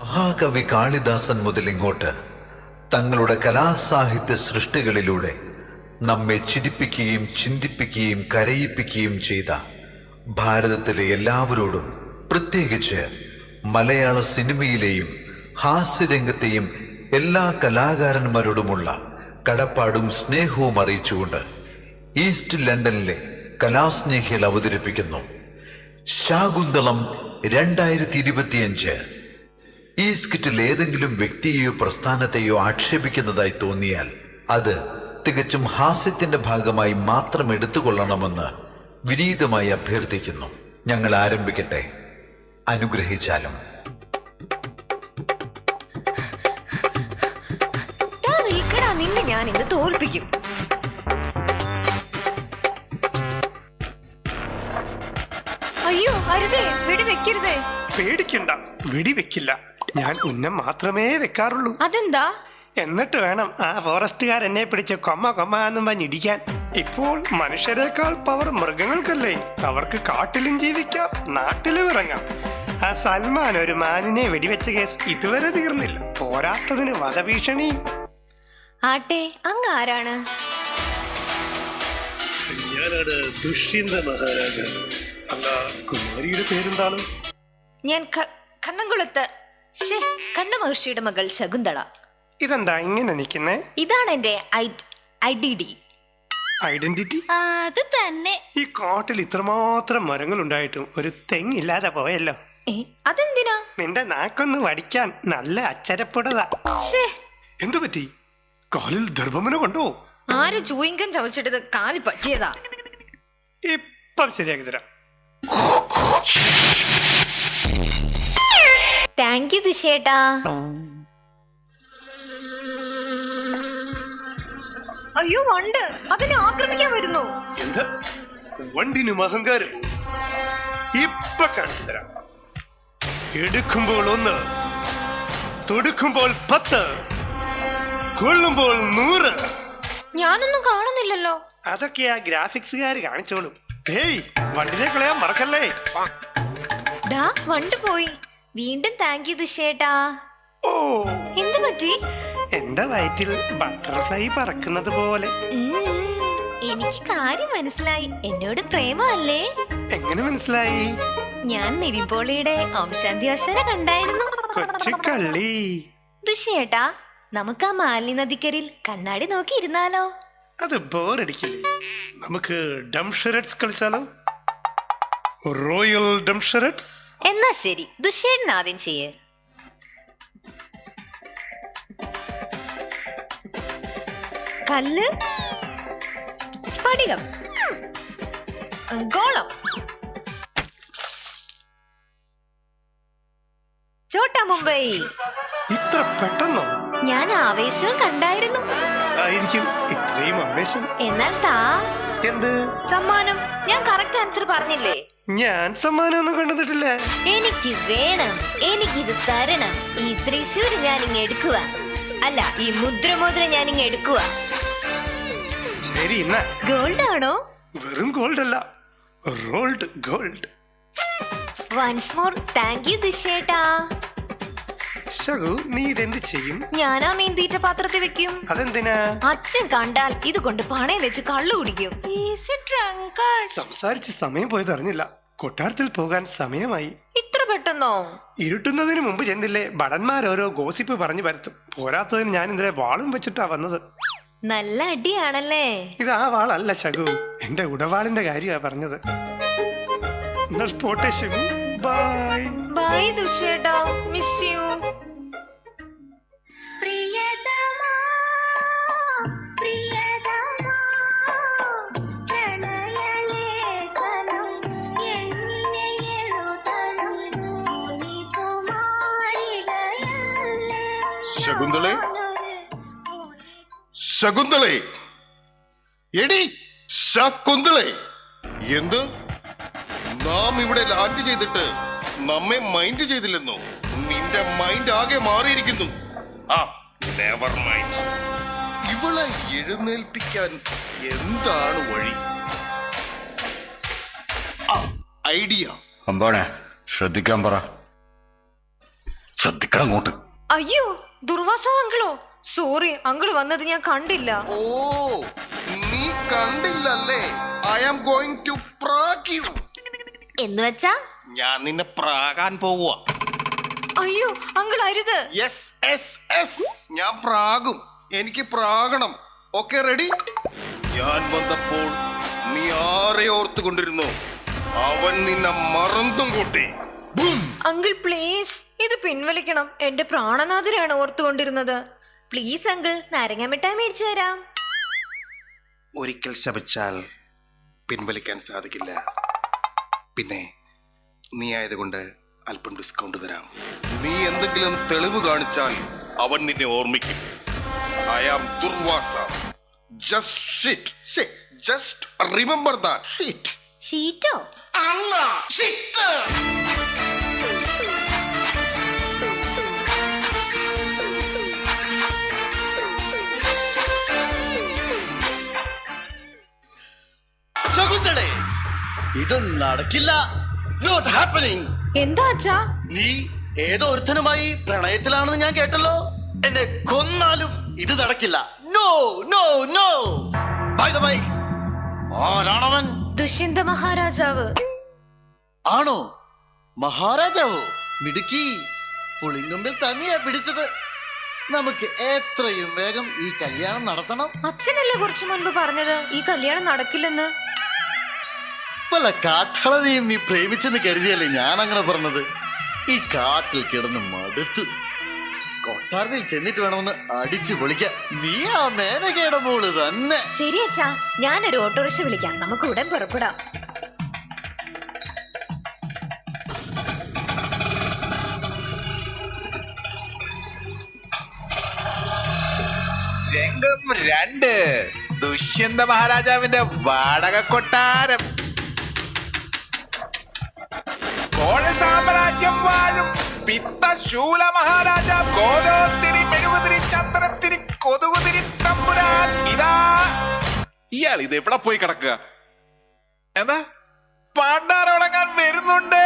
മഹാകവി കാളിദാസൻ മുതൽ ഇങ്ങോട്ട് തങ്ങളുടെ കലാസാഹിത്യ സൃഷ്ടികളിലൂടെ നമ്മെ ചിരിപ്പിക്കുകയും ചിന്തിപ്പിക്കുകയും കരയിപ്പിക്കുകയും ചെയ്ത ഭാരതത്തിലെ എല്ലാവരോടും പ്രത്യേകിച്ച് മലയാള സിനിമയിലെയും ഹാസ്യരംഗത്തെയും എല്ലാ കലാകാരന്മാരോടുമുള്ള കടപ്പാടും സ്നേഹവും അറിയിച്ചുകൊണ്ട് ഈസ്റ്റ് ലണ്ടനിലെ കലാസ്നേഹികൾ അവതരിപ്പിക്കുന്നു. ശാകുന്തളം രണ്ടായിരത്തി ഇരുപത്തിയഞ്ച് ഈ സ്കിറ്റിൽ ഏതെങ്കിലും വ്യക്തിയെയോ പ്രസ്ഥാനത്തെയോ ആക്ഷേപിക്കുന്നതായി തോന്നിയാൽ അത് തികച്ചും ഹാസ്യത്തിന്റെ ഭാഗമായി മാത്രം എടുത്തുകൊള്ളണമെന്ന് വിനീതമായി അഭ്യർത്ഥിക്കുന്നു. ഞങ്ങൾ ആരംഭിക്കട്ടെ. അനുഗ്രഹിച്ചാലും. നിന്നെ ഞാൻ ഇന്ന് തോൽപ്പിക്കും. അയ്യോ അരുതേ വെടി വെക്കരുതേ പേടിക്കണ്ട വെടിവെക്കില്ല. ഞാൻ ഉന്നം മാത്രമേ വെക്കാറുള്ളൂ. അതെന്താ? എന്നിട്ട് വേണം ആ ഫോറസ്റ്റുകാർ എന്നെ പിടിച്ച് കൊമ്മ കൊമ്മ എന്നും പറഞ്ഞിടിക്കാൻ ഇപ്പോൾ മനുഷ്യരെക്കാൾ പവർ മൃഗങ്ങൾക്കല്ലേ. അവർക്ക് കാട്ടിലും ജീവിക്കാം നാട്ടിലും ഇറങ്ങാം. ആ സൽമാൻ ഒരു മാനിനെ വെടിവെച്ച കേസ് ഇതുവരെ തീർന്നില്ല. പോരാത്തതിന് വധഭീഷണി ആട്ടെ അങ്ങ് ആരാണ്? ഞാനാണ് ദുഷ്യന്ത മഹാരാജ അല്ല കുമാരിയുടെ പേരെന്താണ്? ഞാൻ കണ്ണംകുളത്ത് ശ്ശേ, കണ്ണ മഹർഷിയുടെ മകൾ ശകുന്തള. ഇതെന്താ ഇങ്ങനെ നിൽക്കുന്നേ? ഇതാണ് എന്റെ ഐ ഡി ഡി ഐഡന്റിറ്റി? അത് തന്നെ. ഈ കാട്ടിൽ ഇത്രമാത്രം മരങ്ങൾ ഉണ്ടായിട്ടും ഒരു തെങ്ങില്ലാതെ പോയല്ലോ. അതെന്തിനാ? നിന്റെ നാക്കൊന്ന് വടിക്കാൻ നല്ല അച്ചരപ്പുടതാ. എന്തു പറ്റി? കാലിൽ ദർഭമന കൊണ്ടോ? ആര് ചൂയിങ്കം ചവച്ചിട്ടത് കാലി പറ്റിയതാ? ഇപ്പം ശരിയാക്കി തരാം. താങ്ക് യു ദിശേട്ടാ അയ്യോ വണ്ട്. അതിനെ ആക്രമിക്കാൻ വരുന്നു. എന്ത്? വണ്ടിനും അഹങ്കാരം. ഇപ്പൊ കാണിച്ചു തരാം. എടുക്കുമ്പോൾ ഒന്ന് തൊടുക്കുമ്പോൾ പത്ത് കൊള്ളുമ്പോൾ നൂറ്. ഞാനൊന്നും കാണുന്നില്ലല്ലോ. അതൊക്കെ ആ ഗ്രാഫിക്സുകാർ കാണിച്ചോളും. ഏയ് വണ്ടിനെ കളയാൻ മറക്കല്ലേ? ദാ വണ്ട് പോയി. വീണ്ടും താങ്ക് യു ദുഷേട്ടാ ഓ. എന്തു പറ്റി? എന്റെ വയറ്റിൽ ബട്ടർഫ്ലൈ പറക്കുന്നത് പോലെ? എനിക്ക് കാര്യം മനസ്സിലായി. എന്നോട് പ്രേമല്ലേ എങ്ങനെ മനസ്സിലായി? ഞാൻ നിവിൻപോളിയുടെ ഓംശാന്തിയോശന കണ്ടായിരുന്നു. കൊച്ചു കള്ളി. ദുഷ്യേട്ടാ നമുക്ക് ആ മാലിന്യ നദിക്കരിൽ കണ്ണാടി നോക്കി ഇരുന്നാലോ അത് ബോറടിക്കില്ലേ നമുക്ക് ഡംഷററ്റ്സ് കളിച്ചാലോ? റോയൽ ഡംഷറട്സ് എന്നാ ശരി. ദുഷ്യേട്ടൻ ആദ്യം ചെയ്യേ. കല്ല്. സ്ഫടികം ഗോളം. ചോട്ടാ മുംബൈ. ഇത്ര പെട്ടെന്നോ? ഞാൻ ആവേശവും കണ്ടായിരുന്നു. ആയിരിക്കും ഇത്രയും ആവേശം. എന്നാൽ താ. എന്ത്? സമ്മാനം. ഞാൻ കറക്റ്റ് ആൻസർ പറഞ്ഞില്ലേ? ഞാൻ സമ്മാനമൊന്നും കണ്ടിട്ടില്ല എനിക്ക് വേണം. എനിക്കിത് തരണം. ഈ തൃശ്ശൂർ ഞാൻ ഇങ്ങ് എടുക്കുക അല്ല ഈ മുദ്രമോദ്ര ഞാൻ ഇങ്ങ് എടുക്കുക ശരി എന്നാ ഗോൾഡ് ആണോ വെറും ഗോൾഡ് അല്ല rolled gold. Once more thank you ദിശേട്ടാ. Shaku നീ ഇതെന്ത് ചെയ്യും? ഞാൻ ആ മീൻ തീറ്റ പാത്രത്തിൽ വെക്കും. അതെന്തിനാ? അച്ഛൻ കണ്ടാൽ ഇത് കൊണ്ട് പണയം വെച്ച് കള്ളു കുടിക്കും. സംസാരിച്ച് സമയം പോയത് അറിഞ്ഞില്ല. കൊട്ടാരത്തിൽ പോകാൻ സമയമായി. ഇത്ര പെട്ടെന്നോ? ഇരുട്ടുന്നതിന് മുമ്പ് ചെന്നില്ലേ ഭടന്മാർ ഓരോ ഗോസിപ്പ് പറഞ്ഞു വരുത്തും പോരാത്തതിന് ഞാൻ ഇന്നലെ വാളും വെച്ചിട്ടാ വന്നത്. നല്ല അടിയാണല്ലേ? ഇത് ആ വാളല്ല ശകു. എന്റെ ഉടവാളിന്റെ കാര്യമാ പറഞ്ഞത്. എന്നാൽ പോട്ടെ ശകു. ബൈ ബൈ ദുഷേട്ടാ മിസ് യു ശകുന്തളെ? ശകുന്തളെ? എടി ശകുന്തളെ. എന്ത്? നാം ഇവിടെ ലാൻഡ് ചെയ്തിട്ട് നമ്മെ മൈൻഡ് ചെയ്തില്ലെന്നോ? നിന്റെ മൈൻഡ് ആകെ മാറിയിരിക്കുന്നു. ആ നെവർ മൈൻഡ് ഇവളെ എഴുന്നേൽപ്പിക്കാൻ എന്താണ് വഴി? ഐഡിയ. അമ്പാണെ ശ്രദ്ധിക്കാൻ പറ. ശ്രദ്ധിക്കണം അങ്ങോട്ട്. അയ്യോ ദുർവാസോ അങ്കിളോ സോറി അങ്കിൾ വന്നത് ഞാൻ കണ്ടില്ല. ഓ നീ കണ്ടില്ലല്ലേ? I am going to Prague you എന്ന് വെച്ചാ? ഞാൻ നിന്നെ പ്രാകാൻ പോവുക അയ്യോ അങ്കിൾ അരുത്. യെസ് എസ് എസ് ഞാൻ പ്രാകും എനിക്ക് പ്രാകണം ഓക്കെ റെഡി ഞാൻ വന്നപ്പോൾ നീ ആരെ ഓർത്തുകൊണ്ടിരുന്നു? അവൻ നിന്നെ മറന്നും കൂട്ടി. അങ്കിൾ പ്ലീസ് ഇത് പിൻവലിക്കണം. എന്റെ പ്രാണനാഥരെയാണ് ഓർത്തുകൊണ്ടിരുന്നത്. പ്ലീസ് അങ്കിൾ നാരങ്ങ മിഠായി മേടിച്ചു തരാം. ഒരിക്കൽ ശപിച്ചാൽ പിൻവലിക്കാൻ സാധിക്കില്ല. പിന്നെ നീ ആയതുകൊണ്ട് അല്പം ഡിസ്കൗണ്ട് തരാം. നീ എന്തെങ്കിലും തെളിവ് കാണിച്ചാൽ അവൻ നിന്നെ ഓർമ്മിക്കും. I am Durvasa. Just shit just remember that sheet ഷീറ്റോ? അല്ല ഷിറ്റ് ശകുന്തളെ ഇത് നടക്കില്ല. നോട്ട് ഹാപ്പനിങ് എന്താ അച്ഛാ? നീ ഏതോ ഒരുത്തനുമായി പ്രണയത്തിലാണെന്ന് ഞാൻ കേട്ടല്ലോ. എന്നെ കൊന്നാലും ഇത് നടക്കില്ല. No no no by the by ആരാണവൻ? Dushyanta മഹാരാജാവ്. ആണോ? മഹാരാജാവോ? മിടുക്കി പുളിങ്കൊമ്പിൽ തന്നെയാ പിടിച്ചത്. നമുക്ക് എത്രയും വേഗം ഈ കല്യാണം നടത്തണം. അച്ഛനല്ലേ കുറച്ചു മുൻപ് പറഞ്ഞത്? ഈ കല്യാണം നടക്കില്ലെന്ന്. വല്ല കാട്ടാളനെയും നീ പ്രേമിച്ചെന്ന് കരുതിയല്ലേ ഞാൻ അങ്ങനെ പറഞ്ഞത്? ഈ കാട്ടിൽ കിടന്ന് മടുത്തു. കൊട്ടാരത്തിൽ ചെന്നിട്ട് വേണമെന്ന് അടിച്ചു പൊളിക്കാൻ നീ ആ മേനകയുടെ മോൾ തന്നെ. ശരി അച്ഛാ ഞാനൊരു ഓട്ടോറിക്ഷ വിളിക്കാം. നമുക്ക് ഉടൻ പുറപ്പെടാം. രംഗം രണ്ട്. ദുഷ്യന്ത മഹാരാജാവിന്റെ വാടക കൊട്ടാരം. കോഴ സാമ്രാജ്യം വാഴും. പിത്തശൂല മഹാരാജാവ് കോലോത്തിരി മെഴുകുതിരി ചന്ദ്രത്തിരി കൊതുകുതിരി തമ്പുരാൻ. ഇതാ. ഇയാൾ ഇത് എവിടെ പോയി കിടക്കുക? എന്താ പണ്ടാറടങ്ങാൻ വരുന്നുണ്ട്.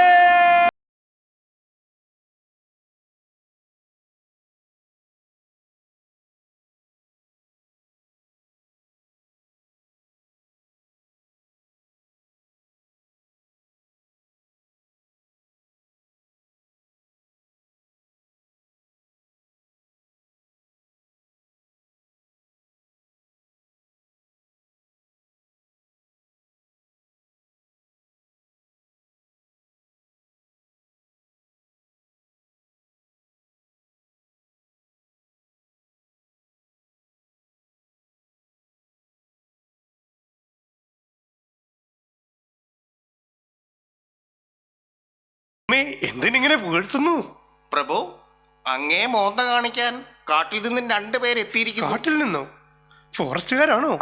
അമ്മേ എന്തിനിങ്ങനെ പുകഴ്ത്തുന്നു പ്രഭു അങ്ങേ മോന്ത കാണിക്കാൻ കാട്ടിൽ നിന്നും രണ്ടുപേരെത്തിയിരിക്കും കാട്ടിൽ നിന്നോ? ഫോറസ്റ്റുകാരാണോ?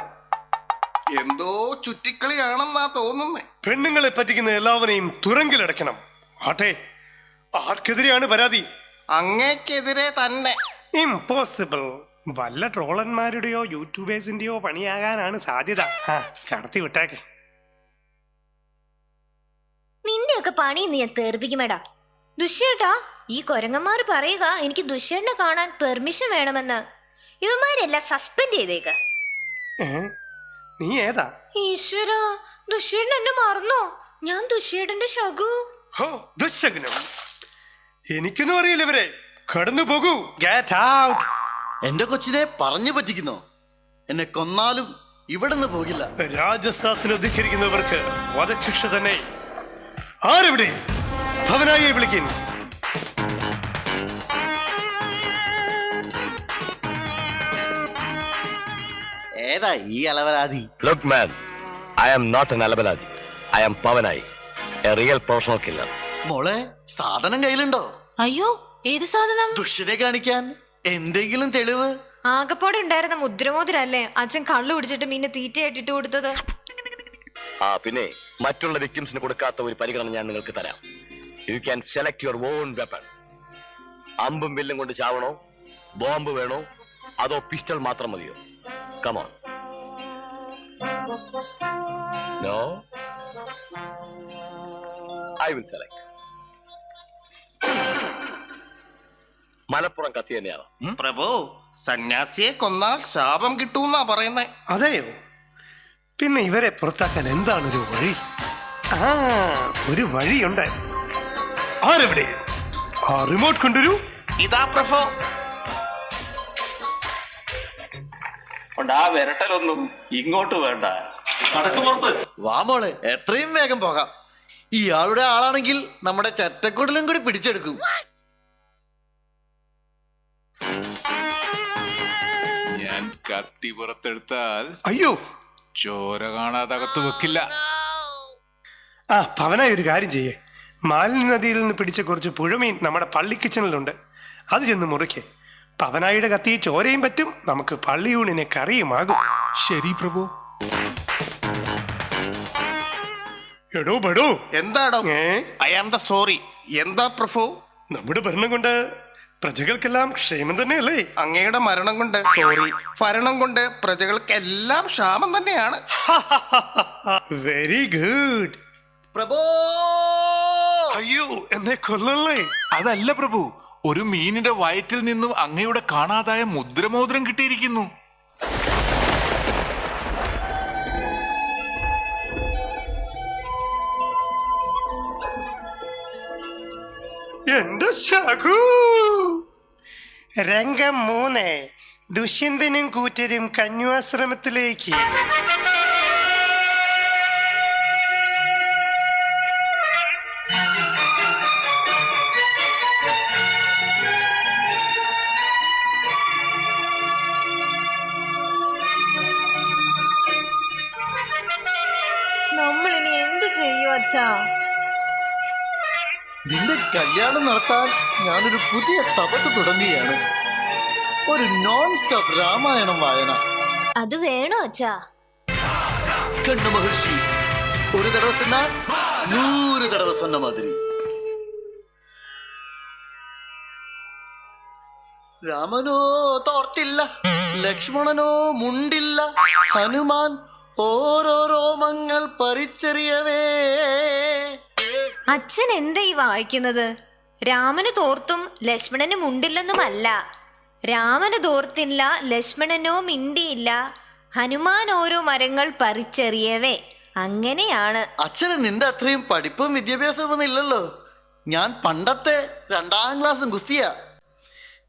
എന്തോ ചുറ്റിക്കളിയാണെന്നാ തോന്നുന്നേ. പെണ്ണുങ്ങളെ പറ്റിക്കുന്ന എല്ലാവരെയും തുരങ്കിലടയ്ക്കണം. ആട്ടെ ആർക്കെതിരെയാണ് പരാതി? അങ്ങേക്കെതിരെ തന്നെ. ഇമ്പോസിബിൾ. വല്ല ട്രോളന്മാരുടെയോ യൂട്യൂബേഴ്സിന്റെയോ പണിയാകാനാണ് സാധ്യത. ആ കടത്തി വിട്ടേക്ക്. നിന്റെയൊക്കെ പണി ഇന്ന് ഞാൻ തീർപ്പിക്കുമേടാ ദുഷ്യേട്ടാ ഈ കൊരങ്ങന്മാർ പറയുക എനിക്ക് ദുഷ്യണ്ണ കാണാൻ പെർമിഷൻ വേണമെന്ന്. ഇവന്മാരെല്ലാം സസ്പെൻഡ് ചെയ്തേക്ക്. നീ ഏതാ? ഈശ്വര ദുഷ്യണ്ണ എന്നെ മറന്നോ? ഞാൻ ദുഷ്യേട്ടന്റെ ശകു. ഹോ ദുശകനം എനിക്കൊന്നും അറിയില്ല ഇവരെ. കടന്നു പോകൂ. ഗെറ്റ് ഔട്ട് എന്റെ കൊച്ചിനെ പറഞ്ഞു പറ്റിക്കുന്നോ? എന്നെ കൊന്നാലും ഇവിടുന്ന് പോകില്ല. രാജശാസ്ത്രം അധികരിക്കുന്നവർക്ക് വധശിക്ഷ തന്നെ. ആരെവിടെ? ധവനായി വിളിക്കും. ഏതാ ഈ അലവരാതി look man I am not an അലവരാതി I am Pavanayi. A real professional killer മോളെ സാധനം കയ്യിലുണ്ടോ? അയ്യോ ഏത് സാധനം? ദുഷ്യരെ കാണിക്കാൻ എന്തെങ്കിലും തെളിവ്? ആകപ്പാടെ ഉണ്ടായിരുന്ന മുദ്രമോതിരല്ലേ അച്ഛൻ കള്ളു കുടിച്ചിട്ട് മീനെ തീറ്റയായിട്ട് ഇട്ട് കൊടുത്തത്? ആ പിന്നെ മറ്റുള്ള വിക്ടിംസിന് കൊടുക്കാത്ത ഒരു പരിഗണന ഞാൻ നിങ്ങൾക്ക് തരാം. You can select your own weapon അമ്പും വില്ലും കൊണ്ട് ചാവണോ? ബോംബ് വേണോ? അതോ പിസ്റ്റൾ മാത്രം മതിയോ? Come on no I will select Malappuram കത്തി തന്നെയാണ്? പ്രഭു സന്യാസിയെ കൊന്നാൽ ശാപം കിട്ടൂന്നാ പറയുന്നേ. അതെയോ? പിന്നെ ഇവരെ പുറത്താക്കാൻ എന്താണ് ഒരു വഴി? ആ ഒരു വഴിയുണ്ട്. ആരെവിടെ? ആ റിമോട്ട് കൊണ്ടുവരൂ. ഇതാ പ്രഭോ. ആ വിരട്ടലൊന്നും ഇങ്ങോട്ട് വേണ്ട. എത്രയും വേഗം പോകാം. ഇയാളുടെ ആളാണെങ്കിൽ നമ്മുടെ ചറ്റക്കുടലും കൂടി പിടിച്ചെടുക്കും. ഞാൻ കത്തി പുറത്തെടുത്താൽ അയ്യോ ചോര കാണാതെ അകത്ത് വെക്കില്ല. ആ പവനായി ഒരു കാര്യം ചെയ്യേ. മാലിന്യ നദിയിൽ നിന്ന് പിടിച്ച കുറച്ച് പുഴമീൻ നമ്മുടെ പള്ളി കിച്ചണിലുണ്ട്. അത് ചെന്ന് മുറിക്കേ. പവനായിയുടെ കത്തി ചോരയും പറ്റും. നമുക്ക് പള്ളിയൂണിനെ കറിയുമാകും ശരി പ്രഭു. എടോ പെടോ. എന്താടോ? ഏ? ഐ ആം ദ സോറി എന്താ പ്രഭു? നമ്മുടെ ഭരണം കൊണ്ട് പ്രജകൾക്കെല്ലാം ക്ഷേമം തന്നെയല്ലേ? അങ്ങയുടെ മരണം കൊണ്ട് സോറി ഭരണം കൊണ്ട് പ്രജകൾക്കെല്ലാം ക്ഷാമം തന്നെയാണ്. വെരി ഗുഡ് പ്രഭോ! അയ്യോ എന്നെ കൊല്ലല്ലേ? അതല്ല പ്രഭു ഒരു മീനിന്റെ വയറ്റിൽ നിന്നും അങ്ങയുടെ കാണാതായ മുദ്രമോതിരം കിട്ടിയിരിക്കുന്നു. എന്റെ ശകു. രംഗം മൂന്ന്. ദുഷ്യന്തനും കൂറ്റരും കന്യാശ്രമത്തിലേക്ക്. നമ്മളിനി എന്തു ചെയ്യും അച്ഛാ? നിന്റെ കല്യാണം നടത്താൻ ഞാനൊരു പുതിയ തപസ് തുടങ്ങുകയാണ് ഒരു നോൺ സ്റ്റോപ്പ് രാമായണം വായന. അത് വേണോ അച്ഛാ? കണ്ണു മഹർഷി ഒരു തടവ സൊന്ന നൂറ് തടവ സൊന്ന മാതിരി. രാമനോ തോർത്തില്ല ലക്ഷ്മണനോ മുണ്ടില്ല ഹനുമാൻ ഓരോ രോമങ്ങൾ പരിച്ചറിയവേ. അച്ഛൻ എന്താ ഈ വായിക്കുന്നത്? രാമന് തോർത്തും ലക്ഷ്മണന് മുണ്ടില്ലെന്നുമല്ല രാമന് തോർത്തില്ല ലക്ഷ്മണനോ മിണ്ടിയില്ല. ഹനുമാൻ ഓരോ മരങ്ങൾ പറിച്ചെറിയവേ. അങ്ങനെയാണ്. അച്ഛന് നിന്റെ അത്രയും പഠിപ്പും വിദ്യാഭ്യാസവും ഒന്നും ഇല്ലല്ലോ. ഞാൻ പണ്ടത്തെ രണ്ടാം ക്ലാസ്സും ഗുസ്തിയാ.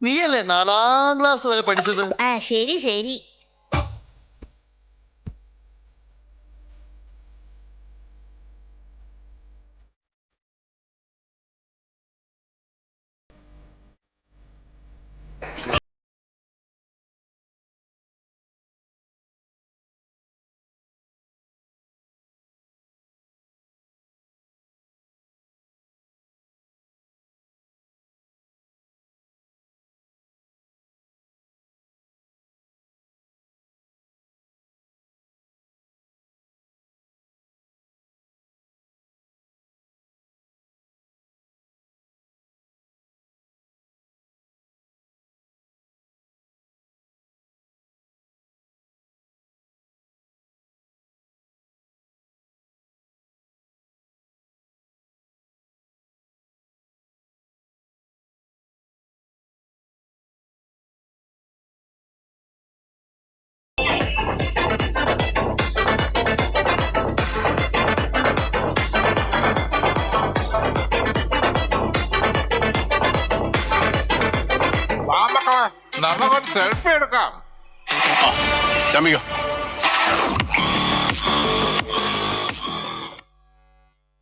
നീയല്ലേ നാലാം ക്ലാസ് വരെ പഠിച്ചത്? ആ ശരി ശരി. Axel Fergam. Oh, ya, amigo.